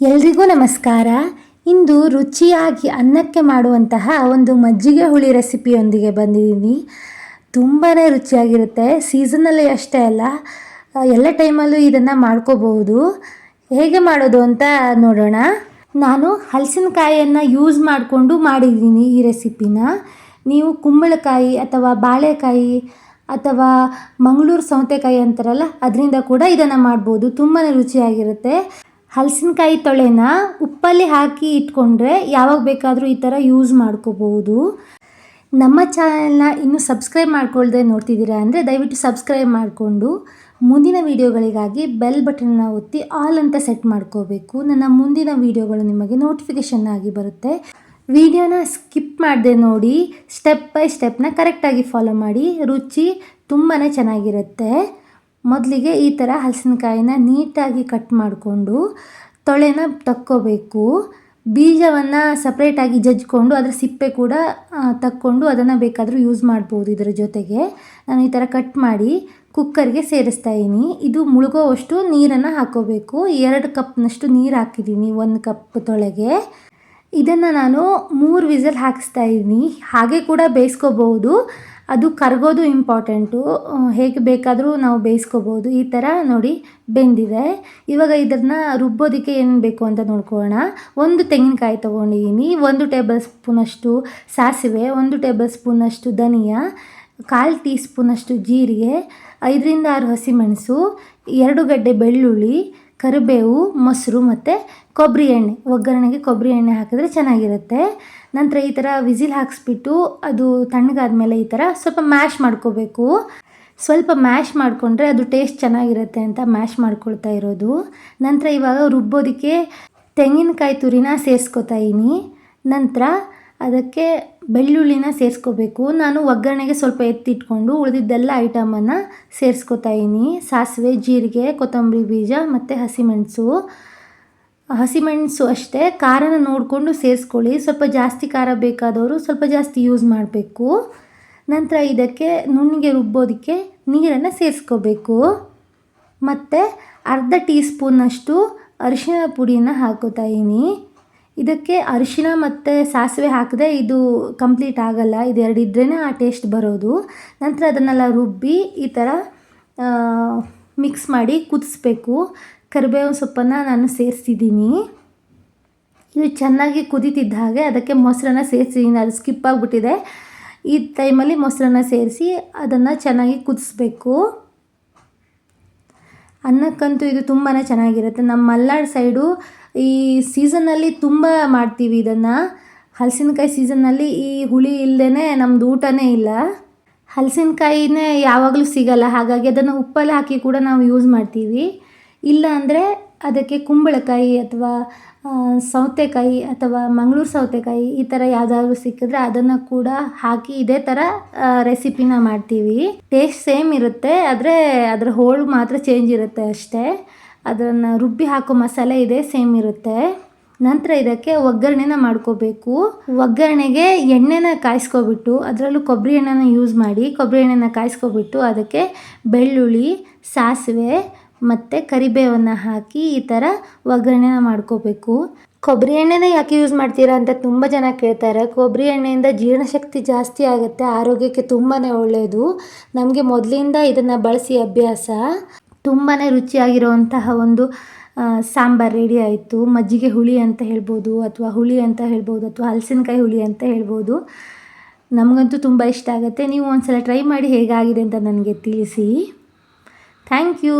ಎಲ್ರಿಗೂ ನಮಸ್ಕಾರ. ಇಂದು ರುಚಿಯಾಗಿ ಅನ್ನಕ್ಕೆ ಮಾಡುವಂತಹ ಒಂದು ಮಜ್ಜಿಗೆ ಹುಳಿ ರೆಸಿಪಿಯೊಂದಿಗೆ ಬಂದಿದ್ದೀನಿ. ತುಂಬಾ ರುಚಿಯಾಗಿರುತ್ತೆ. ಸೀಸನಲ್ಲಿ ಅಷ್ಟೇ ಅಲ್ಲ, ಎಲ್ಲ ಟೈಮಲ್ಲೂ ಇದನ್ನು ಮಾಡ್ಕೋಬಹುದು. ಹೇಗೆ ಮಾಡೋದು ಅಂತ ನೋಡೋಣ. ನಾನು ಹಲಸಿನಕಾಯಿಯನ್ನು ಯೂಸ್ ಮಾಡಿಕೊಂಡು ಮಾಡಿದ್ದೀನಿ ಈ ರೆಸಿಪಿನ. ನೀವು ಕುಂಬಳಕಾಯಿ ಅಥವಾ ಬಾಳೆಕಾಯಿ ಅಥವಾ ಮಂಗಳೂರು ಸೌತೆಕಾಯಿ ಅಂತಾರಲ್ಲ, ಅದರಿಂದ ಕೂಡ ಇದನ್ನು ಮಾಡ್ಬೋದು. ತುಂಬಾ ರುಚಿಯಾಗಿರುತ್ತೆ. ಹಲಸಿನಕಾಯಿ ತೊಳೆನ ಉಪ್ಪಲ್ಲಿ ಹಾಕಿ ಇಟ್ಕೊಂಡ್ರೆ ಯಾವಾಗ ಬೇಕಾದರೂ ಈ ಥರ ಯೂಸ್ ಮಾಡ್ಕೋಬಹುದು ನಮ್ಮ ಚಾನೆಲ್ನ ಇನ್ನೂ ಸಬ್ಸ್ಕ್ರೈಬ್ ಮಾಡ್ಕೊಳ್ಳದೆ ನೋಡ್ತಿದ್ದೀರಾ ಅಂದರೆ ದಯವಿಟ್ಟು ಸಬ್ಸ್ಕ್ರೈಬ್ ಮಾಡಿಕೊಂಡು ಮುಂದಿನ ವಿಡಿಯೋಗಳಿಗಾಗಿ ಬೆಲ್ ಬಟನ್ನ ಒತ್ತಿ ಆಲ್ ಅಂತ ಸೆಟ್ ಮಾಡ್ಕೋಬೇಕು. ನನ್ನ ಮುಂದಿನ ವೀಡಿಯೋಗಳು ನಿಮಗೆ ನೋಟಿಫಿಕೇಷನ್ ಆಗಿ ಬರುತ್ತೆ. ವಿಡಿಯೋನ ಸ್ಕಿಪ್ ಮಾಡದೆ ನೋಡಿ, ಸ್ಟೆಪ್ ಬೈ ಸ್ಟೆಪ್ನ ಕರೆಕ್ಟಾಗಿ ಫಾಲೋ ಮಾಡಿ. ರುಚಿ ತುಂಬಾ ಚೆನ್ನಾಗಿರುತ್ತೆ. ಮೊದಲಿಗೆ ಈ ಥರ ಹಲಸಿನಕಾಯಿನ ನೀಟಾಗಿ ಕಟ್ ಮಾಡಿಕೊಂಡು ತೊಳೆನ ತಕ್ಕೋಬೇಕು. ಬೀಜವನ್ನು ಸಪ್ರೇಟಾಗಿ ಜಜ್ಜಿಕೊಂಡು ಅದರ ಸಿಪ್ಪೆ ಕೂಡ ತಕ್ಕೊಂಡು ಅದನ್ನು ಬೇಕಾದರೂ ಯೂಸ್ ಮಾಡ್ಬೋದು ಇದರ ಜೊತೆಗೆ. ನಾನು ಈ ಥರ ಕಟ್ ಮಾಡಿ ಕುಕ್ಕರ್ಗೆ ಸೇರಿಸ್ತಾ ಇದ್ದೀನಿ. ಇದು ಮುಳುಗೋವಷ್ಟು ನೀರನ್ನು ಹಾಕೋಬೇಕು. ಎರಡು ಕಪ್ನಷ್ಟು ನೀರು ಹಾಕಿದ್ದೀನಿ ಒಂದು ಕಪ್ ತೊಳೆಗೆ. ಇದನ್ನು ನಾನು ಮೂರು ವಿಸಲ್ ಹಾಕಿಸ್ತಾ ಇದ್ದೀನಿ. ಹಾಗೆ ಕೂಡ ಬೇಯಿಸ್ಕೋಬಹುದು. ಅದು ಕರಗೋದು ಇಂಪಾರ್ಟೆಂಟು. ಹೇಗೆ ಬೇಕಾದರೂ ನಾವು ಬೇಯಿಸ್ಕೋಬೋದು. ಈ ಥರ ನೋಡಿ ಬೆಂದಿದೆ. ಇವಾಗ ಇದನ್ನು ರುಬ್ಬೋದಕ್ಕೆ ಏನು ಬೇಕು ಅಂತ ನೋಡ್ಕೊಳ್ಳೋಣ. ಒಂದು ತೆಂಗಿನಕಾಯಿ ತೊಗೊಂಡಿದ್ದೀನಿ. ಒಂದು ಟೇಬಲ್ ಸ್ಪೂನಷ್ಟು ಸಾಸಿವೆ, ಒಂದು ಟೇಬಲ್ ಸ್ಪೂನಷ್ಟು ಧನಿಯಾ, ಕಾಲು ಟೀ ಸ್ಪೂನಷ್ಟು ಜೀರಿಗೆ, ಐದರಿಂದ ಆರು ಹಸಿಮೆಣಸು ಎರಡು ಗಡ್ಡೆ ಬೆಳ್ಳುಳ್ಳಿ ಕರಿಬೇವು, ಮೊಸರು ಮತ್ತು ಕೊಬ್ಬರಿ ಎಣ್ಣೆ. ಒಗ್ಗರಣೆಗೆ ಕೊಬ್ಬರಿ ಎಣ್ಣೆ ಹಾಕಿದ್ರೆ ಚೆನ್ನಾಗಿರುತ್ತೆ. ನಂತರ ಈ ಥರ ವಿಸಿಲ್ ಹಾಕಿಸ್ಬಿಟ್ಟು ಅದು ತಣ್ಣಗಾದ್ಮೇಲೆ ಈ ಥರ ಸ್ವಲ್ಪ ಮ್ಯಾಶ್ ಮಾಡ್ಕೋಬೇಕು. ಸ್ವಲ್ಪ ಮ್ಯಾಶ್ ಮಾಡಿಕೊಂಡ್ರೆ ಅದು ಟೇಸ್ಟ್ ಚೆನ್ನಾಗಿರುತ್ತೆ ಅಂತ ಮ್ಯಾಶ್ ಮಾಡ್ಕೊಳ್ತಾ ಇರೋದು. ನಂತರ ಇವಾಗ ರುಬ್ಬೋದಕ್ಕೆ ತೆಂಗಿನಕಾಯಿ ತುರಿನ ಸೇರಿಸ್ಕೊತಾ ಇದ್ದೀನಿ. ನಂತರ ಅದಕ್ಕೆ ಬೆಳ್ಳುಳ್ಳಿನ ಸೇರಿಸ್ಕೋಬೇಕು. ನಾನು ಒಗ್ಗರಣೆಗೆ ಸ್ವಲ್ಪ ಎತ್ತಿಟ್ಕೊಂಡು ಉಳಿದಿದ್ದೆಲ್ಲ ಐಟಮನ್ನು ಸೇರಿಸ್ಕೋತಾ ಇದ್ದೀನಿ. ಸಾಸಿವೆ, ಜೀರಿಗೆ, ಕೊತ್ತಂಬರಿ ಬೀಜ ಮತ್ತು ಹಸಿಮೆಣಸು. ಹಸಿಮೆಣಸು ಅಷ್ಟೇ. ಖಾರನ ನೋಡಿಕೊಂಡು ಸೇರಿಸ್ಕೊಳ್ಳಿ. ಸ್ವಲ್ಪ ಜಾಸ್ತಿ ಖಾರ ಬೇಕಾದವರು ಸ್ವಲ್ಪ ಜಾಸ್ತಿ ಯೂಸ್ ಮಾಡಬೇಕು. ನಂತರ ಇದಕ್ಕೆ ನುಣ್ಣಿಗೆ ರುಬ್ಬೋದಕ್ಕೆ ನೀರನ್ನು ಸೇರಿಸ್ಕೋಬೇಕು. ಮತ್ತು ಅರ್ಧ ಟೀ ಸ್ಪೂನಷ್ಟು ಅರಿಶಿನ ಪುಡಿಯನ್ನು ಹಾಕೋತಾ ಇದ್ದೀನಿ. ಇದಕ್ಕೆ ಅರಿಶಿಣ ಮತ್ತು ಸಾಸಿವೆ ಹಾಕಿದ್ರೆ ಇದು ಕಂಪ್ಲೀಟ್ ಆಗಲ್ಲ. ಇದೆರಡು ಇದ್ರೇ ಆ ಟೇಸ್ಟ್ ಬರೋದು. ನಂತರ ಅದನ್ನೆಲ್ಲ ರುಬ್ಬಿ ಈ ಥರ ಮಿಕ್ಸ್ ಮಾಡಿ ಕುದಿಸ್ಬೇಕು. ಕರಿಬೇವು ಸೊಪ್ಪನ್ನು ನಾನು ಸೇರಿಸಿದ್ದೀನಿ. ಇದು ಚೆನ್ನಾಗಿ ಕುದೀತಿದ್ದ ಹಾಗೆ ಅದಕ್ಕೆ ಮೊಸರನ್ನ ಸೇರಿಸಿದ್ದೀನಿ ಅದು ಸ್ಕಿಪ್ ಆಗಿಬಿಟ್ಟಿದೆ. ಈ ಟೈಮಲ್ಲಿ ಮೊಸರನ್ನ ಸೇರಿಸಿ ಅದನ್ನು ಚೆನ್ನಾಗಿ ಕುದಿಸ್ಬೇಕು. ಅನ್ನಕ್ಕಂತೂ ಇದು ತುಂಬಾ ಚೆನ್ನಾಗಿರುತ್ತೆ. ನಮ್ಮ ಮಲ್ನಾಡು ಸೈಡು ಈ ಸೀಸನ್ನಲ್ಲಿ ತುಂಬ ಮಾಡ್ತೀವಿ ಇದನ್ನು. ಹಲಸಿನಕಾಯಿ ಸೀಸನ್ನಲ್ಲಿ ಈ ಹುಳಿ ಇಲ್ಲದೇ ನಮ್ದು ಊಟನೇ ಇಲ್ಲ. ಹಲಸಿನಕಾಯಿನೇ ಯಾವಾಗಲೂ ಸಿಗಲ್ಲ, ಹಾಗಾಗಿ ಅದನ್ನು ಉಪ್ಪಲ್ಲಿ ಹಾಕಿ ಕೂಡ ನಾವು ಯೂಸ್ ಮಾಡ್ತೀವಿ. ಇಲ್ಲ ಅಂದರೆ ಅದಕ್ಕೆ ಕುಂಬಳಕಾಯಿ ಅಥವಾ ಸೌತೆಕಾಯಿ ಅಥವಾ ಮಂಗಳೂರು ಸೌತೆಕಾಯಿ ಈ ಥರ ಯಾವುದಾದ್ರೂ ಸಿಕ್ಕಿದ್ರೆ ಅದನ್ನು ಕೂಡ ಹಾಕಿ ಇದೇ ಥರ ರೆಸಿಪಿನ ಮಾಡ್ತೀವಿ. ಟೇಸ್ಟ್ ಸೇಮ್ ಇರುತ್ತೆ, ಆದರೆ ಅದರ ಹೋಳು ಮಾತ್ರ ಚೇಂಜ್ ಇರುತ್ತೆ ಅಷ್ಟೇ. ಅದನ್ನು ರುಬ್ಬಿ ಹಾಕೋ ಮಸಾಲೆ ಇದೆ, ಸೇಮ್ ಇರುತ್ತೆ. ನಂತರ ಇದಕ್ಕೆ ಒಗ್ಗರಣೆನ ಮಾಡ್ಕೋಬೇಕು. ಒಗ್ಗರಣೆಗೆ ಎಣ್ಣೆನ ಕಾಯಿಸ್ಕೊಬಿಟ್ಟು, ಅದರಲ್ಲೂ ಕೊಬ್ಬರಿ ಎಣ್ಣೆನ ಯೂಸ್ ಮಾಡಿ, ಕೊಬ್ಬರಿ ಎಣ್ಣೆನ ಕಾಯಿಸ್ಕೊಬಿಟ್ಟು ಅದಕ್ಕೆ ಬೆಳ್ಳುಳ್ಳಿ, ಸಾಸಿವೆ ಮತ್ತು ಕರಿಬೇವನ್ನು ಹಾಕಿ ಈ ಥರ ಒಗ್ಗರಣೆನ ಮಾಡ್ಕೋಬೇಕು. ಕೊಬ್ಬರಿ ಎಣ್ಣೆನ ಯಾಕೆ ಯೂಸ್ ಮಾಡ್ತೀರಾ ಅಂತ ತುಂಬ ಜನ ಕೇಳ್ತಾರೆ. ಕೊಬ್ಬರಿ ಎಣ್ಣೆಯಿಂದ ಜೀರ್ಣಶಕ್ತಿ ಜಾಸ್ತಿ ಆಗುತ್ತೆ, ಆರೋಗ್ಯಕ್ಕೆ ತುಂಬಾ ಒಳ್ಳೆಯದು ನಮಗೆ ಮೊದಲಿಂದ ಇದನ್ನು ಬಳಸಿ ಅಭ್ಯಾಸ. ತುಂಬಾ ರುಚಿಯಾಗಿರುವಂತಹ ಒಂದು ಸಾಂಬಾರು ರೆಡಿ ಆಯಿತು. ಮಜ್ಜಿಗೆ ಹುಳಿ ಅಂತ ಹೇಳ್ಬೋದು ಅಥವಾ ಹುಳಿ ಅಂತ ಹೇಳ್ಬೋದು ಅಥವಾ ಹಲಸಿನಕಾಯಿ ಹುಳಿ ಅಂತ ಹೇಳ್ಬೋದು. ನಮಗಂತೂ ತುಂಬ ಇಷ್ಟ ಆಗುತ್ತೆ. ನೀವು ಒಂದು ಸಲ ಟ್ರೈ ಮಾಡಿ ಹೇಗಾಗಿದೆ ಅಂತ ನನಗೆ ತಿಳಿಸಿ. Thank you